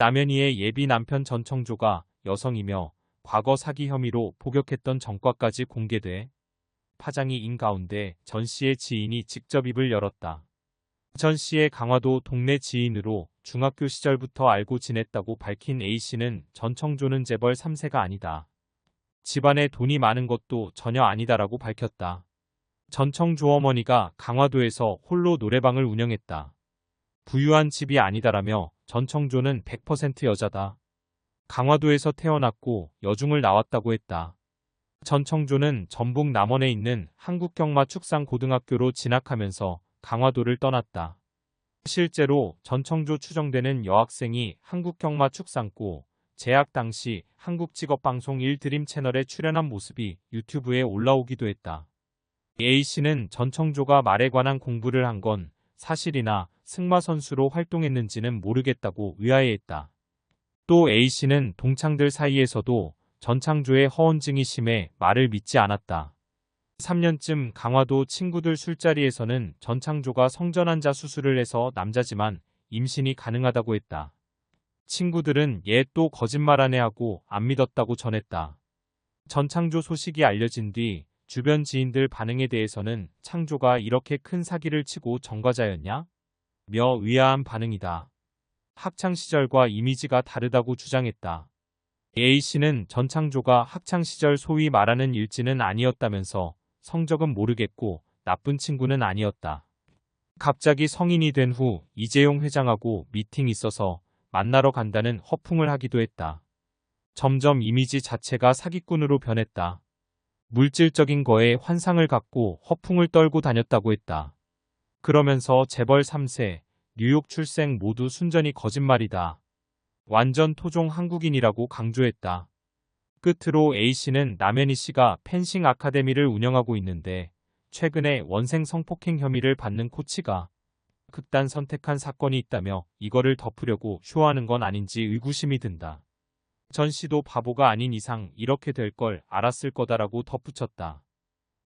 남현이의 예비 남편 전청조가 여성이며 과거 사기 혐의로 복역했던 전과까지 공개돼 파장이 인 가운데 전 씨의 지인이 직접 입을 열었다. 전 씨의 강화도 동네 지인으로 중학교 시절부터 알고 지냈다고 밝힌 A 씨는 전청조는 재벌 3세가 아니다. 집안에 돈이 많은 것도 전혀 아니다라고 밝혔다. 전청조 어머니가 강화도에서 홀로 노래방을 운영했다. 부유한 집이 아니다라며 전청조는 100% 여자다. 강화도에서 태어났고 여중을 나왔다고 했다. 전청조는 전북 남원에 있는 한국경마축산고등학교로 진학하면서 강화도를 떠났다. 실제로 전청조 추정되는 여학생이 한국경마축산고 재학 당시 한국직업방송 1드림 채널에 출연한 모습이 유튜브에 올라오기도 했다. A씨는 전청조가 말에 관한 공부를 한 건 사실이나 승마 선수로 활동했는지는 모르겠다고 의아해했다. 또 A씨는 동창들 사이에서도 전창조의 허언증이 심해 말을 믿지 않았다. 3년쯤 강화도 친구들 술자리에서는 전창조가 성전환자 수술을 해서 남자지만 임신이 가능하다고 했다. 친구들은 얘 또 거짓말하네 하고 안 믿었다고 전했다. 전창조 소식이 알려진 뒤 주변 지인들 반응에 대해서는 창조가 이렇게 큰 사기를 치고 전과자였냐? 며 의아한 반응이다. 학창시절과 이미지가 다르다고 주장했다. A씨는 전창조가 학창시절 소위 말하는 일진은 아니었다면서 성적은 모르겠고 나쁜 친구는 아니었다. 갑자기 성인이 된 후 이재용 회장하고 미팅 있어서 만나러 간다는 허풍을 하기도 했다. 점점 이미지 자체가 사기꾼으로 변했다. 물질적인 거에 환상을 갖고 허풍을 떨고 다녔다고 했다. 그러면서 재벌 3세, 뉴욕 출생 모두 순전히 거짓말이다. 완전 토종 한국인이라고 강조했다. 끝으로 A씨는 남현희 씨가 펜싱 아카데미를 운영하고 있는데 최근에 원생 성폭행 혐의를 받는 코치가 극단 선택한 사건이 있다며 이거를 덮으려고 쇼하는 건 아닌지 의구심이 든다. 전 씨도 바보가 아닌 이상 이렇게 될 걸 알았을 거다라고 덧붙였다.